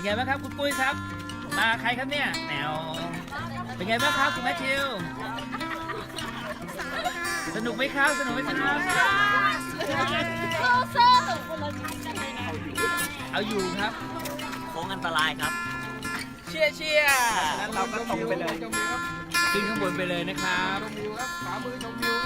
เป็นไงบ้างครับคุณปุ้ยครับ มาใครครับเนี่ยแนวเป็นไงบ้างครับคุณแมทธิวสนุกไหมครับสนุกไหมครับเอาอยู่ครับโค้งอันตรายครับ เชียร์เชียร์นั้นเราก็ตรงไปเลยชมวิวครับขึ้นข้างบนไปเลยนะครับชมวิวครับขวามือชมวิว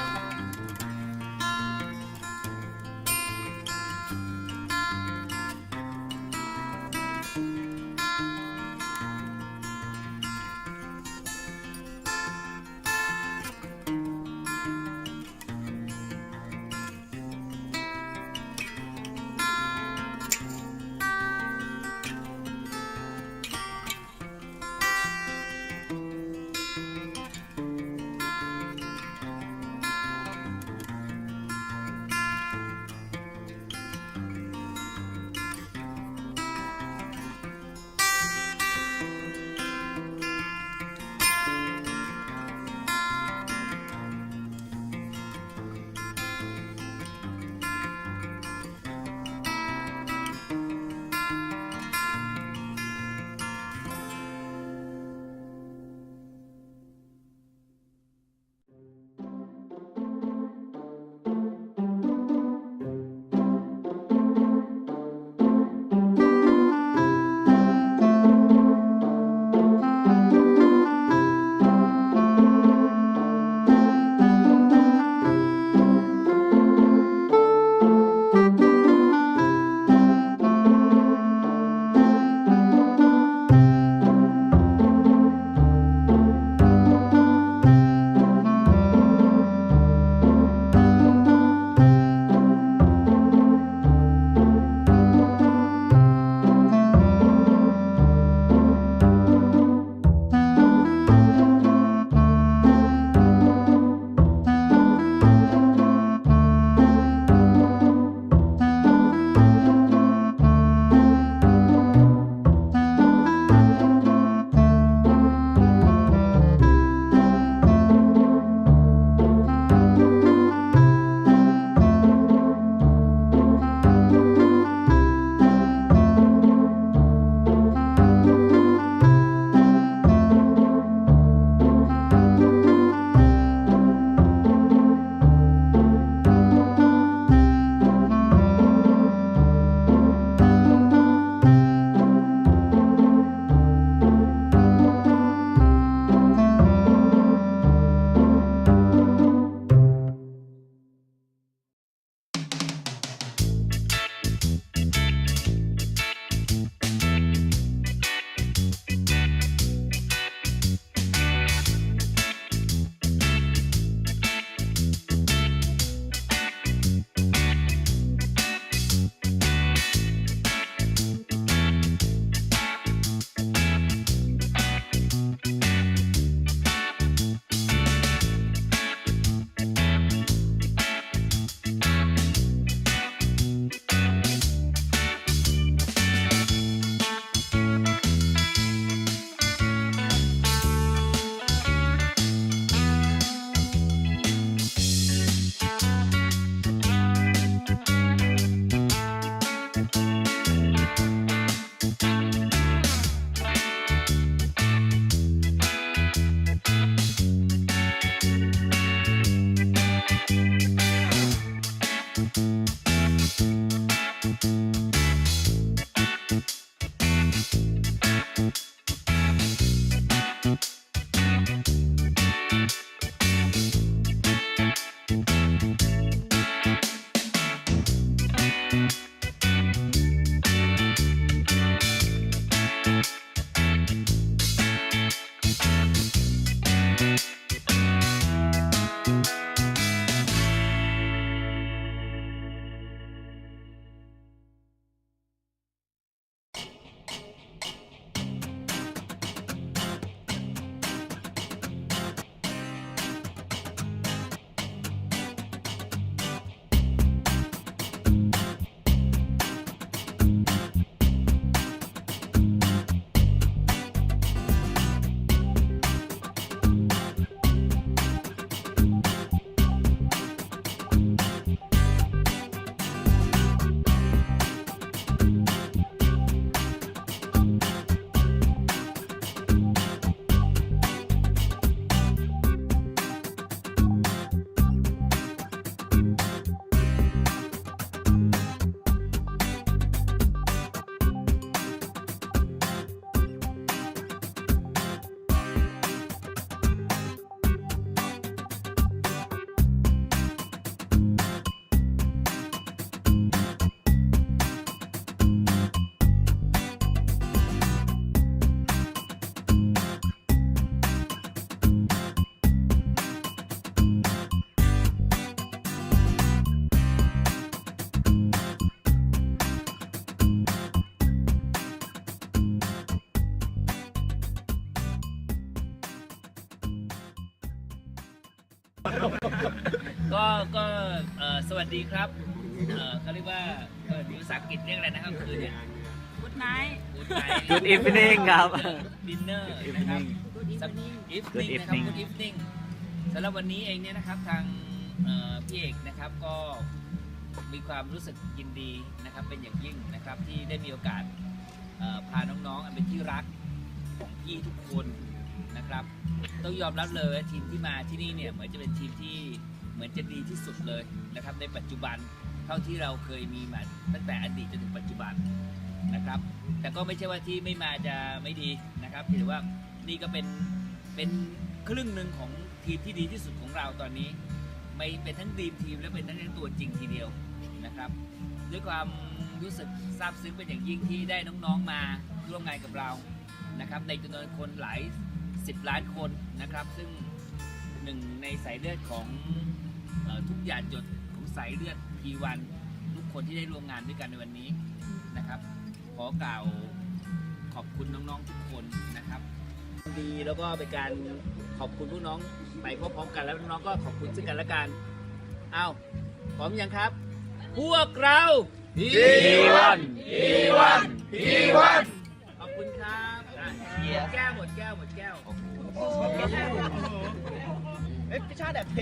ก็ก็เอ่อสวัสดีครับเอ่อเขาเรียกว่าเอ่อภาษาอังกฤษเรียกอะไรนะครับคือเนี่ย Good night Good night Good evening ครับ dinner นะครับ Evening Good evening evening Good นะครับ evening Good evening สำหรับวันนี้เองเนี่ยนะครับทางเอ่อพี่เอกนะครับก็มีความรู้สึกยินดีนะครับเป็นอย่างยิ่งนะครับที่ได้มีโอกาสเอ่อพาน้องๆอันเป็นที่รักของพี่ทุกคน นะครับ ต้องยอมรับเลยว่าทีมที่มาที่นี่เนี่ยเหมือนจะเป็นทีมที่เหมือนจะดีที่สุดเลยนะครับในปัจจุบันเท่าที่เราเคยมีมาตั้งแต่อดีตจนถึงปัจจุบันนะครับ แต่ก็ไม่ใช่ว่าที่ไม่มาจะไม่ดีนะครับถือว่านี่ก็เป็นเป็นครึ่งหนึ่งของทีมที่ดีที่สุดของเราตอนนี้ ไม่เป็นทั้งดีมทีมและเป็นทั้งตัวจริงทีเดียวนะครับ ด้วยความรู้สึกซาบซึ้งเป็นอย่างยิ่งที่ได้น้องๆมาร่วมงานกับเรานะครับ ในจำนวนคนหลาย สิบล้านคนนะครับ ซึ่งหนึ่งในสายเลือดของออทุกหยาดหยดของสายเลือดพีวันทุกคนที่ได้ร่วมงานด้วยกันในวันนี้นะครับ ขอกล่าวขอบคุณน้องๆทุกคนนะครับ ดีแล้วก็เป็นการขอบคุณพวกน้องไปพร้อมๆกันแล้วน้องก็ขอบคุณซึ่งกันและกันอ้าวพร้อมยังครับ พวกเรา P1 P1 P1 เอ้ยพี่ชาติแบบเท